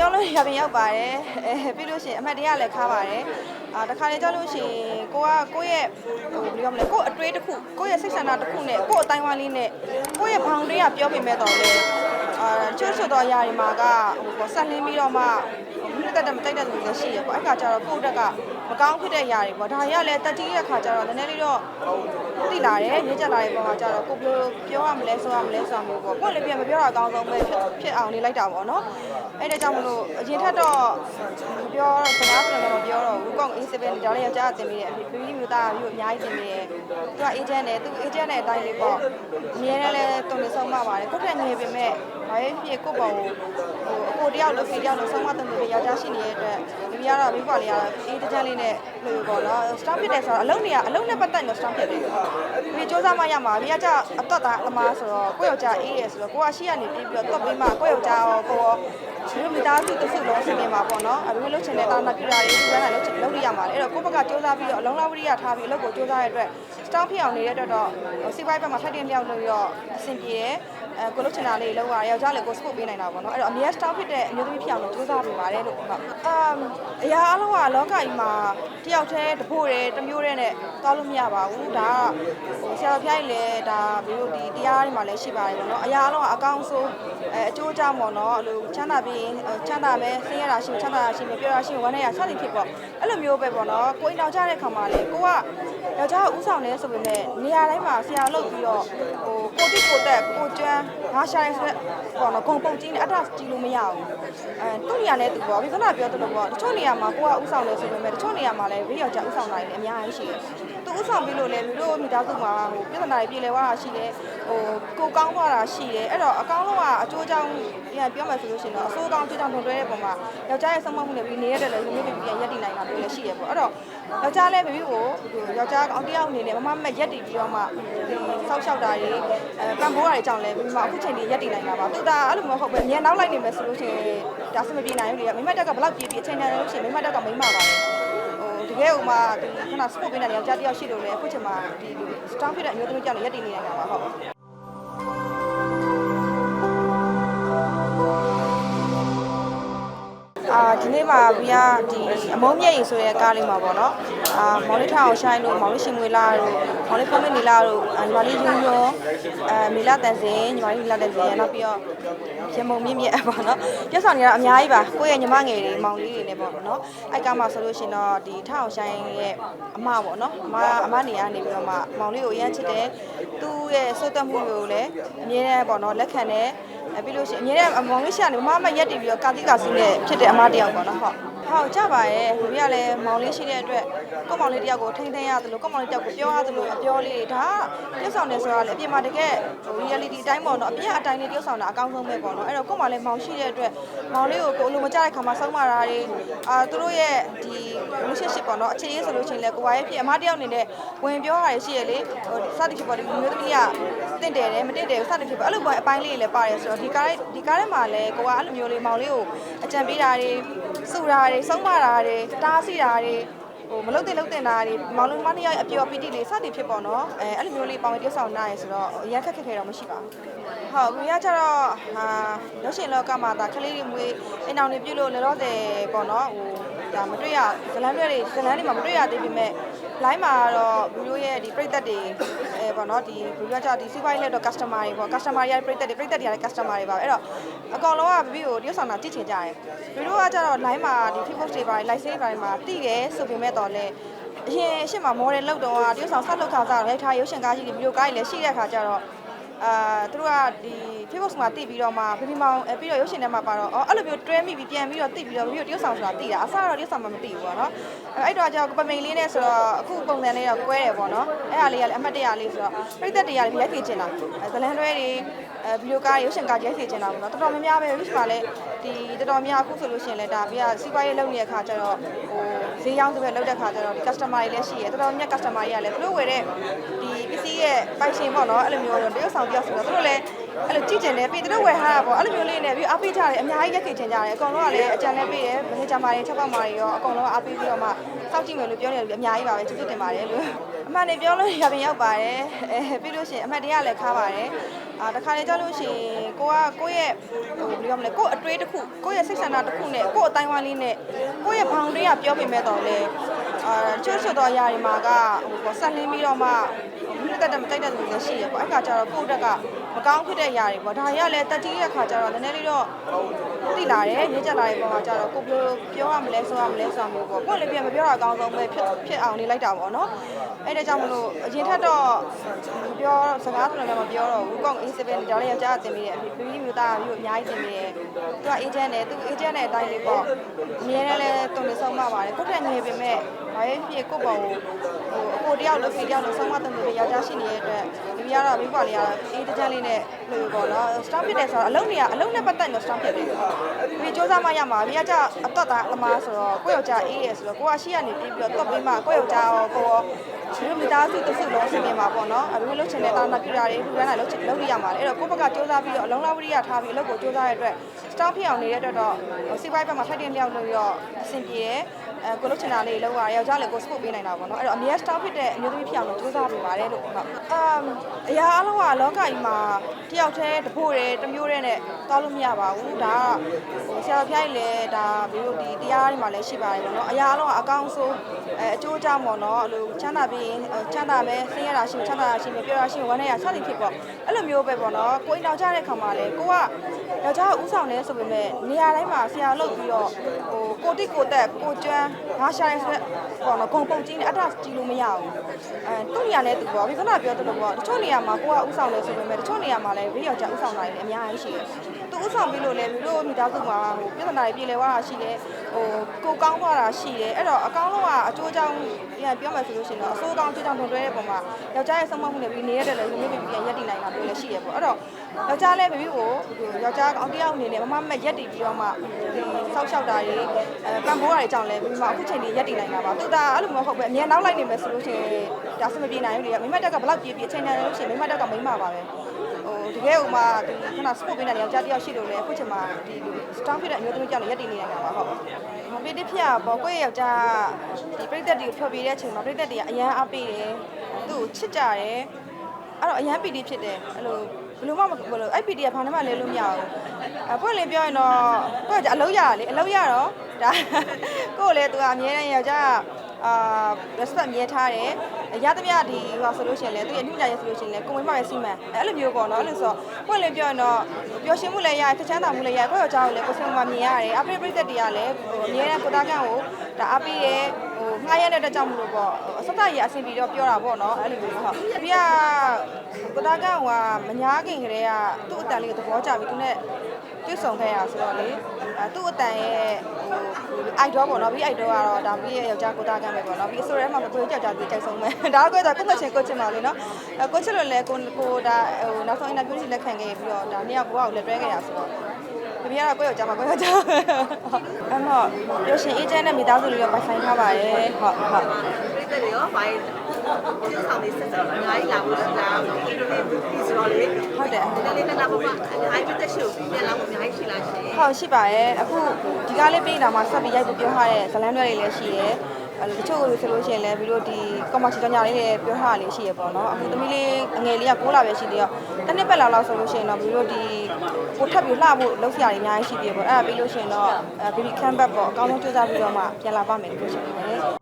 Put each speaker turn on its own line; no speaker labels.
ပြောလို့ရပြင်ရောက်ပါတယ်အဲပြီးလို့ရှိရင်အမှတ်တရလည်းခါပါတယ်အာတခါလေကြောက်လို့ရှိရင်ကိုကကိုယ့်ရဲ့ဟိုဘယ်လိုမလဲကိုယ့်အတွေးတစ်ခုကိုယ့်ရဲ့စိတ်ဆန္ဒတစ်ခုနဲ့ကိုယ့်အတိုင်းဝိုင်းလေးနဲ့ကိုယ့်ရဲ့ဘောင်တွေကပြောပြမဲ့တော့လေအာချို့ဆိုတော့ຢာဒီမှာကဟိုပေါ့ဆက်လင်းပြီးတော့မှ မိနစ်တက်တက်မတိုက်တဲ့လူတွေရှိရပေါ့အဲ့ခါကျတော့ကိုယ့်တက်ကမကောင်းဖြစ်တဲ့ຢာတွေပေါ့ဒါတွေကလည်းတက်ကြီးတဲ့ခါကျတော့နည်းနည်းလေးတော့သိလာတယ်ရေးကြလာတဲ့ပုံမှာကျတော့ကိုပြောပြောရမလဲဆိုရမလဲဆိုရမျိုးပေါ့ကိုယ်လည်းပြန်မပြောတာအကောင်းဆုံးပဲဖြစ်ဖြစ်အောင်နေလိုက်တာပေါ့နော်အဲ့ဒါကြောင့်မလို့အရင်ထက်တော့မပြောစကားဆိုလည်းမပြောတော့ဘူး ကောင်း A7 ဒါလည်းယောက်ျားတင်ပြီးတယ်အဖေပြီးမျိုးသားမျိုးအများကြီးတင်ပြီးတယ်သူက agent နဲ့သူ agent နဲ့အတိုင်းလေးပေါ့အမြဲတမ်းလဲတုံနေဆုံးမပါတယ်ကိုယ့်ထက်ငယ်ပေမဲ့ဘာပဲဖြစ်ကိုယ့်ဘောကိုဟိုအကိုတယောက်လို့ဖေတယောက်လို့ဆုံးမတုံနေယောက်ျားရှိနေတဲ့အတွက် ဒီကတော့မိဘလေးကတော့အေးတကြမ်းလေးနဲ့လို့ပေါ့နော် stop ဖြစ်တယ်ဆိုတော့အလုံးနေကအလုံးနဲ့ပတ်သက်လို့ stop ဖြစ်တယ်ဒီစ조사မှရမှာဒီကကြအတော့တာအမားဆိုတော့ကိုယ့်ယောက်ျားအေးရဆိုတော့ကိုကရှိရနေပြီးပြီးတော့တော့ပြီးမှကိုယ့်ယောက်ျားရောကိုရောဒီလိုမိသားစုတစ်စုလုံးစီနေမှာပေါ့နော်အခုလှုပ်ချင်တဲ့တာနာပြတာတွေဒီကနေ့လှုပ်ချင်လုပ်ရမှာလေအဲ့တော့ကိုယ့်ဘက်ကစ조사ပြီးတော့အလုံးလားဝရိယထားပြီးအလုပ်ကိုစ조사ရတဲ့အတွက် stop ဖြစ်အောင်နေတဲ့အတွက်တော့စီပိုင်းဘက်မှာထိုက်တင်လျောက်လို့ရောအဆင်ပြေတယ်အဲကိုလုတ်ချင်တာလေးလောက်ရယောက်ျားလေးကို support ပေးနိုင်တာပေါ့နော်အဲ့တော့အမြဲ stop ဖြစ်တဲ့အမျိုးသမီးဖြစ်အောင်လို့စူးစမ်းပေးပါတယ်လို့ဟုတ်အမ်အရာအလုံးကလောကကြီးမှာတယောက်တည်းတဖို့တည်းတစ်မျိုးတည်းနဲ့သွားလို့မရပါဘူးဒါကဟိုဆရာတော်ဖျားကြီးလည်းဒါဘီတို့ဒီတရားတွေမှာလည်းရှိပါတယ်ပေါ့နော်အရာအလုံးကအကောင်းဆုံးအဲအကျိုးအကြောင်းပေါ့နော်အဲ့လိုချမ်းသာပြီးရင်ချမ်းသာမယ်ဆင်းရဲတာရှိချမ်းသာတာရှိမယ်ပြောတာရှိဝမ်းနေရစသည်ဖြစ်ပေါ့အဲ့လိုမျိုးပဲပေါ့နော်ကိုအိမ်တော်ကြတဲ့ခါမှာလေကိုကယောက်ျားကဥဆောင်နေဆိုပေမဲ့နေရာတိုင်းမှာဆရာလုပ်ပြီးတော့ဟိုကိုတိကိုတက်ကိုကျွမ်းငါရှာရဲဆိုတဲ့ပေါ့နော်ဂုံပုံကြီးနဲ့အတ္တကြီးလို့မရဘူးအဲသူ့နေရာနဲ့သူပေါ့ဒီခဏပြောသလိုပေါ့တချို့နေရာမှာကိုကဥဆောင်နေဆိုပေမဲ့တချို့နေရာမှာလည်းဘေးယောက်ျားဥဆောင်နိုင်တယ်အများကြီးရှိတယ် သူဥဆောင်ပြီးလို့လည်းလူတို့မိသားစုမှာဟိုပြဿနာတွေပြေလည်သွားတာရှိတယ်ဟိုကိုကောင်းသွားတာရှိတယ်အဲ့တော့အကောင်းလုံးကအကျိုးအကြောင်းပြန်ပြောမှဆိုလို့ရှိရင်တော့အဆိုးကောင်းအကျိုးကြောင့်တွဲတဲ့ပုံမှာယောက်ျားရဲ့ဆုံးမမှုနဲ့ပြီးနေရတယ်လည်းလူမျိုးတွေပြန်ရက်တည်နိုင်တာမျိုးလည်းရှိရပေါ့အဲ့တော့ယောက်ျားလည်းဘေဘီကိုယောက်ျားကောင်တယောက်အနေနဲ့မမမက်ရက်တည်ပြီးတော့မှဒီဆောက်ရှောက်တာတွေအဲပံ့ပိုးတာတွေကြောင့်လည်းဘေဘီမှာအခုချိန်ထိရက်တည်နိုင်တာပါသူကအဲ့လိုမဟုတ်ပဲညံနောက်လိုက်နေမယ်ဆိုလို့ရှိရင်ဒါစမပြေနိုင်ဘူးလေမိမတက်ကဘလောက်ပြေးပြေးအချိန်တန်လို့ရှိရင်မိမတက်ကမိမပါပဲဟို တကယ်ဥမာဒီခဏစပို့ပေးနေတဲ့ယောက်ျားတယောက်ရှိလို့လေအခုချိန်မှာဒီ strong ဖြစ်တဲ့အမျိုးသမီးကြောင့်လည်းရက်တည်နေနိုင်တာပါဟုတ် အာဒီနေ့မှာဘီကဒီအမုံမြက်ရီဆိုတဲ့ကားလေးမှာပေါ့နော်အာမော်လေးထောင်ရှိုင်းလို့မော်လေးရှင်မွေလာတို့မော်လေးဖမင်းနီလာတို့ညီမလေးယူရောအဲမီလာတန်စင်ညီမလေးမီလာတန်စင်နောက်ပြီးတော့ရမုံမြင့်မြက်ပေါ့နော်ပြက်ဆောင်နေရတာအများကြီးပါကိုယ့်ရဲ့ညီမငယ်တွေမောင်လေးတွေနဲ့ပေါ့နော်အဲ့ကားမှာဆိုလို့ရှိရင်တော့ဒီထောင်ရှိုင်းရဲ့အမပေါ့နော်အမအမနေရနေပြီးတော့မှမောင်လေးကိုအရန်ချစ်တယ်သူ့ရဲ့စိုးတက်မှုတွေကိုလည်းအမြဲတမ်းပေါ့နော်လက်ခံတယ် အဲပြီးလို့ရှိရင်အမြဲတမ်းအမောင်လေးရှာနေမမရက်တည်ပြီးတော့ကာတိကာစီနဲ့ဖြစ်တဲ့အမတယောက်ပေါ့နော်ဟုတ် ဟုတ်ကြပါရဲ့ဘီကလည်းမောင်လေးရှိတဲ့အတွက်ကိုယ့်မောင်လေးတယောက်ကိုထိန်းသိမ်းရတယ်လို့ကိုယ့်မောင်လေးတယောက်ကိုပြောရတယ်လို့အပြောလေးဒါကပြုတ်ဆောင်နေဆိုတာလေအပြင်မှာတကယ်ဟို reality အတိုင်းပေါ့နော်အပြင်အတိုင်းလေးပြုတ်ဆောင်တာအကောင်းဆုံးပဲပေါ့နော်အဲ့တော့ကိုယ့်မောင်လေးမောင်ရှိတဲ့အတွက်မောင်လေးကိုကိုယ်လိုမကြတဲ့ခါမှာဆုံးမတာတွေအာသူတို့ရဲ့ဒီ relationship ပေါ့နော်အခြေရေးဆိုလို့ချင်းလေကိုယ်ပါရဲ့ဖြစ်အမတယောက်အနေနဲ့ဝင်ပြောတာတွေရှိရလေဟိုစသည်ဖြစ်ပေါ့ဒီမျိုးသမီးကတင့်တယ်တယ်မတင့်တယ်ဘူးစသည်ဖြစ်ပေါ့အဲ့လိုပေါ့အပိုင်းလေးတွေလည်းပါတယ်ဆိုတော့ဒီကားဒီကားထဲမှာလည်းကိုကအဲ့လိုမျိုးလေးမောင်လေးကိုအကြံပေးတာတွေစူတာတွေဆုံးမတာတွေတားဆီးတာတွေဟိုမလုတ်တင်လုတ်တင်တာတွေမောင်လုံးမနှစ်ယောက်အပျော်ပီတိလေးစသည်ဖြစ်ပေါ့နော်အဲအဲ့လိုမျိုးလေးပေါင်တိဆောင်နိုင်ရဆိုတော့အရင်ခက်ခက်ခဲတော့မရှိပါဘူးဟုတ်ကိုရကြတော့ဟာရုပ်ရှင်လောကမှာဒါကလေးတွေမွေးအိမ်အောင်တွေပြုလို့လည်းတော့တယ်ပေါ့နော်ဟို ဒါမတွေ့ရဇလန်းတွေဇလန်းတွေမှာမတွေ့ရသေးပေမဲ့ line မှာတော့ဘီလိုရဲ့ဒီပြိသက်တွေအဲပေါ့နော်ဒီဘီလိုကကြဒီစီးပွားရေးလက်တော့ customer တွေပေါ့ customer တွေရဲ့ပြိသက်တွေပြိသက်တွေရဲ့ customer တွေပါအဲ့တော့အကောင်လုံးကဘီဘီကိုတရုတ်ဆောင်တာကြည့်ချင်ကြတယ်ဘီလိုကကြတော့ line မှာဒီ Facebook တွေပါ live save တွေမှာတိတယ်ဆိုပေမဲ့တော့လေအရင်အရှိမ model လောက်တော့တရုတ်ဆောင်ဆက်လောက်ခါစားရိုက်ထားရုပ်ရှင်ကားကြီးတွေဗီဒီယိုကားကြီးလည်းရှိတဲ့ခါကျတော့ အာသူတို့ကဒီ Facebook မှာတိပြီးတော့မှဘီဘီမောင်ပြီးတော့ရုပ်ရှင်ထဲမှာပါတော့အော်အဲ့လိုမျိုးတွဲမိပြီးပြန်ပြီးတော့တိပြီးတော့ဘီဘီကိုတရုတ်ဆောင်ဆိုတာတိတာအစတော့တရုတ်ဆောင်မှမတိဘူးပေါ့နော်အဲ့တော့ကြောင့်ပမိန်လေးနဲ့ဆိုတော့အခုပုံစံလေးတော့ကွဲတယ်ပေါ့နော်အဲ့ဟာလေးကလည်းအမှတ်တရလေးဆိုတော့ပြိသက်တရားတွေရိုက်ခေချင်တာဇလန်တွဲတွေအဲဗီဒီယိုကားရုပ်ရှင်ကားရိုက်ခေချင်တာပေါ့နော်တော်တော်များများပဲ reach ပါလဲဒီတော်တော်များအခုဆိုလို့ရှိရင်လည်းဒါပြီးကစီးပွားရေးလုပ်နေတဲ့ခါကျတော့ဟိုဈေးရောင်းတဲ့ဘက်လုပ်တဲ့ခါကျတော့ဒီ customer တွေလည်းရှိရတော်တော်များ customer တွေကလည်းသူတို့ဝယ်တဲ့ဒီပ စ္စည်းရဲ့ပိုင်ရှင်ပေါ့နော်အဲ့လိုမျိုးတရုတ်ဆောင်တယောက်ဆိုတော့သူတို့လည်းအဲ့လိုကြည့်ကျင်တယ်ပြီးသူတို့ဝယ်ထားတာပေါ့အဲ့လိုမျိုးလေးနဲ့ပြီးအားပေးကြတယ်အများကြီးရက်ခေချင်ကြတယ်အကောင်လုံးကလည်းအကြံလည်းပေးတယ်မနေဂျာမာတွေချက်ပေါက်မာတွေရောအကောင်လုံးကအားပေးပြီးတော့မှစောင့်ကြည့်မယ်လို့ပြောနေတယ်အများကြီးပါပဲကျေးဇူးတင်ပါတယ်လို့အမှန်နေပြောလို့ရပြင်ရောက်ပါတယ်အဲပြီးလို့ရှိရင်အမှတ်တရလည်းခါပါတယ်အာတခါလေကြောက်လို့ရှိရင်ကိုကကိုယ့်ရဲ့ဟိုဘယ်လိုရမလဲကိုယ့်အတွေးတစ်ခုကိုယ့်ရဲ့စိတ်ဆန္ဒတစ်ခုနဲ့ကိုယ့်အတိုင်းဝိုင်းလေးနဲ့ကိုယ့်ရဲ့ဘောင်တွေကပြောပြမဲ့တော့လေအာချွတ်ချွတ်တော့အရာတွေမှာကဟိုပေါ့ဆက်လင်းပြီးတော့မှ မိသက်တဲ့မတိုက်တဲ့လူတွေလည်းရှိရပေါ့အဲ့ခါကျတော့ကိုယ့်တက်ကမကောင်းဖြစ်တဲ့အရာတွေပေါ့ဒါတွေကလည်းတက်ကြီးတဲ့ခါကျတော့နည်းနည်းလေးတော့သိလာတယ်ညစ်ကြလာတဲ့ပုံမှာကျတော့ကိုပြောပြောရမလဲဆိုရမလဲဆိုရမျိုးပေါ့ကိုယ်လည်းပြန်မပြောတာအကောင်းဆုံးပဲဖြစ်ဖြစ်အောင်နေလိုက်တာပေါ့နော်အဲ့ဒါကြောင့်မလို့အရင်ထက်တော့မပြောစကားဆိုလည်းမပြောတော့ဘူးကောင်းအေးစပယ်ဒါလည်းယောက်ျားတင်ပြီးတယ်ပြီးပြီးမျိုးသားမျိုးအများကြီးတင်ပြီးတယ်သူကအေဂျင့်နဲ့သူအေဂျင့်နဲ့အတိုင်းလေးပေါ့အမြဲတမ်းလည်းတုံနေဆုံးမပါတယ်ကိုယ့်ထက်ငယ်ပေမဲ့ဘာပဲဖြစ်ကိုယ့်ဘောင်ကိုဟိုအကိုတယောက်လို့ဖေတယောက်လို့ဆုံးမတန်လို့ယောက်ျားရှိနေတဲ့အတွက်ဒီပြရတာမိဘလေးကတော့အေးတကြမ်းလေးနဲ့လို့ပေါ့နော် stop ဖြစ်တယ်ဆိုတော့အလုံးနေရအလုံးနဲ့ပတ်သက်လို့ stop ဖြစ်တယ်။ဒီစူးစမ်းမှရမှာမိကကြအတော့သားအမားဆိုတော့ကိုယ့်ယောက်ျားအေးရဲဆိုတော့ကိုကရှိရနေပြီးပြီးတော့တွက်ပေးမှကိုယ့်ယောက်ျားရောကိုရောဒီလိုမိသားစုတစ်စုလုံးဆင်းနေမှာပေါ့နော်။အလိုလုပ်ချင်တဲ့တာနာပြရာတွေလူကန်းတာလုပ်ချင်လုပ်ရမှာလေ။အဲ့တော့ကိုယ့်ဘက်ကစူးစမ်းပြီးတော့အလုံးလောက်ဝိရိယထားပြီးအလုပ်ကိုစူးစမ်းရတဲ့အတွက် stop ဖြစ်အောင်နေတဲ့အတွက်တော့စီးပွားရေးဘက်မှာထိုက်တဲ့လျောက်လို့ရောအဆင်ပြေတယ်။ အဲကိုလှုပ်ချင်တာလေးလောက်ရယောက်ျားလည်းကို support ပေးနိုင်တာပေါ့နော်အဲ့တော့အမြဲ stop ဖြစ်တဲ့အမျိုးသမီးဖြစ်အောင်လို့စ조사ပေးပါတယ်လို့ဟုတ်အမ်အရာအလုံးကလောကကြီးမှာတယောက်တည်းတဖို့တယ်တစ်မျိုးတည်းနဲ့တောလို့မရပါဘူးဒါကဟိုဆရာတော်ဖျားကြီးလည်းဒါဘီတို့ဒီတရားတွေမှာလည်းရှိပါတယ်ပေါ့နော်အရာအလုံးကအကောင်းဆုံး အဲအကျိုးအကြောင်းပေါ့နော်အဲ့လိုချမ်းသာပြီးရင်ချမ်းသာမယ်ဆင်းရဲတာရှိချမ်းသာတာရှိမယ်ပြောတာရှိဝမ်းနေရစသည်ဖြစ်ပေါ့အဲ့လိုမျိုးပဲပေါ့နော်ကိုအိမ်တော်ကြတဲ့ခါမှာလည်းကိုကယောက်ျားကိုဥဆောင်နေဆိုပေမဲ့နေရာတိုင်းမှာဆရာလုပ်ပြီးတော့ဟိုကိုတိကိုတက်ကိုကျွမ်းငါရှာရဲဆိုတဲ့ပေါ့နော်ဂုံပုံကြီးနဲ့အတ္တကြီးလို့မရဘူးအဲသူ့နေရာနဲ့သူပေါ့ဒီခဏပြောသလိုပေါ့တချို့နေရာမှာကိုကဥဆောင်နေဆိုပေမဲ့တချို့နေရာမှာလည်းဘေးယောက်ျားဥဆောင်တာတွေလည်းအများကြီးရှိတယ်သူဥဆောင်ပြီးလို့လည်းမျိုးတို့မိသားစုမှာဟိုပြဿနာတွေပြေလည်သွားတာရှိတယ်ဟိုကိုကောင်းသွားတာရှိတယ်အဲ့တော့အကောင်းဆုံးကအကျိုးအကြောင်းပြန်ပြောမှဆိုလို့ရှိရင်တော့အဆိုးကောင်းအကျိုးအကြောင်းထွန်တွဲတဲ့ပုံမှာယောက်ျားရဲ့ဆုံးမမှုနဲ့ပြီးနေတဲ့လည်းလူမျိုးပြည်ပြန်ရက်တည်နိုင်တာမျိုးလည်းရှိရပေါ့အဲ့တော့ယောက်ျားလည်းဘေဘီကိုယောက်ျားအောင်တယောက်အနေနဲ့မမမက်ရက်တည်ပြီးတော့မှဒီဆောက်ရှောက်တာတွေအဲပံပိုးတာတွေကြောင့်လည်းဘေဘီမှာအခုချိန်ကြီးရက်တည်နိုင်တာပါသူဒါအဲ့လိုမဟုတ်ပဲအမြဲနောက်လိုက်နေမယ်ဆိုလို့ရှိရင်ဒါစမပြေနိုင်ဘူးလေမိမတက်ကဘလောက်ပြေးပြေးအချိန်တန်လို့ရှိရင်မိမတက်ကမိမပါပဲဟို တကယ်ဥမာဒီခုန sport ပေးနေတဲ့ယောက်ျားတယောက်ရှိလို့လေအခုချိန်မှာဒီ strong ဖြစ်တဲ့အမျိုးသမီးကြောင့်ရက်တည်နေနိုင်တာပါဟုတ်မပြေတိဖြစ်ရပေါ့ကိုယ့်ရဲ့ယောက်ျားဒီပြိတ္တတွေကိုဖျော်ပြတဲ့အချိန်မှာပြိတ္တတွေကအရန်အားပေးတယ်သူ့ကိုချစ်ကြတယ်အဲ့တော့အရန်ပီတီဖြစ်တယ်အဲ့လိုဘယ်လိုမှမဘယ်လိုအဲ့ပီတီကဘာနဲ့မှလဲလို့မရဘူးအပွင့်လင်းပြောရင်တော့ကိုယ့်ကအလုပ်ရတာလေအလုပ်ရတော့ဒါကိုယ့်ကိုလေသူကအမြဲတမ်းယောက်ျားအာ respect မြဲထားတယ် ရသမျှဒီဟိုဆိုလို့ရှိရင်လေသူရဲ့အမှုကြရဆိုလို့ရှိရင်လေကိုယ်မမပဲစီမံအဲ့လိုမျိုးပေါ့နော်အဲ့လိုဆိုပွင့်လင်းပြောရင်တော့ပျော်ရွှင်မှုလည်းရတယ်ချမ်းသာမှုလည်းရတယ်ကိုယ့်ယောက်ျားကိုလည်းကိုယ်စံမမြင်ရတယ်အပိပရိသတ်တွေကလည်းဟိုအမြဲတမ်းကိုသားကန့်ကိုဒါအပိရဲ့ဟိုငှားရတဲ့အတွက်ကြောင့်မလို့ပေါ့အစစရအဆင်ပြေတော့ပြောတာပေါ့နော်အဲ့လိုမျိုးဟုတ်ပြီးကကိုသားကန့်ကမညာခင်ကလေးကသူ့အတန်လေးကိုသဘောကျပြီးသူနဲ့ တွေ့ဆုံခဲ့ရဆိုတော့လေအဲသူ့အတန်ရဲ့ဟိုအိုက်ဒေါပေါ့နော်ပြီးအိုက်ဒေါကတော့ဒါပြီးရဲ့ယောက်ျားကိုသားကန့်ပဲပေါ့နော်ပြီးဆိုရဲမှာကိုကြောက်ကြောက်ပြီးကြိုက်ဆုံးပဲဒါကတော့ကိုယ့်ချက်ကိုချင်ပါလေနော်အဲကိုချစ်လို့လဲကိုကိုဒါဟိုနောက်ဆုံးအင်တာဗျူးစီလက်ခံခဲ့ပြီးတော့ဒါနှစ်ယောက်ဘဝကိုလက်တွဲခဲ့ရဆိုတော့တပီကတော့ကိုယ့်ယောက်ျားမှာကိုယ့်ယောက်ျားအဲ့တော့ရုပ်ရှင်အေဂျင့်နဲ့မိသားစုလေးရောပိုင်ဆိုင်ထားပါတယ်ဟုတ်ဟုတ်
ပြည်သက်တွေရောဘာလဲ ကျင်းဆောင်နေဆက်ဆက်အများကြီးလာဖို့လာဒီလိုလေးဒီဆိုတော့လေ
ဟုတ်တယ်
ဒီလေးကလာဖို့အများကြီးတက်ရှိကိုပြန်လာဖို့အများကြီးရှိလာရှင်
ဟုတ်ရှိပါတယ်အခုဒီကားလေးပေးတာမှာဆက်ပြီးရိုက်ဖို့ပြောထားတဲ့ဇလန်းတွေလေးလည်းရှိတယ်အဲ့တချို့ဆိုလို့ရှိရင်လည်းပြီးတော့ဒီကော်မရှင်ကြောင့်ညာလေးတွေပြောထားတာလေးရှိရပေါ့နော်အခုသမီးလေးအငယ်လေးက6လပဲရှိသေးတော့တစ်နှစ်ပတ်လောက်လောက်ဆိုလို့ရှိရင်တော့ပြီးတော့ဒီကိုထပ်ပြီးလှဖို့လုပ်စရာတွေအများကြီးရှိသေးတယ်ပေါ့အဲ့ဒါပြီးလို့ရှိရင်တော့ baby camp back ပေါ့အကောင်းဆုံးစူးစမ်းပြီးတော့မှပြန်လာပါမယ်လို့ပြောချင်ပါတယ်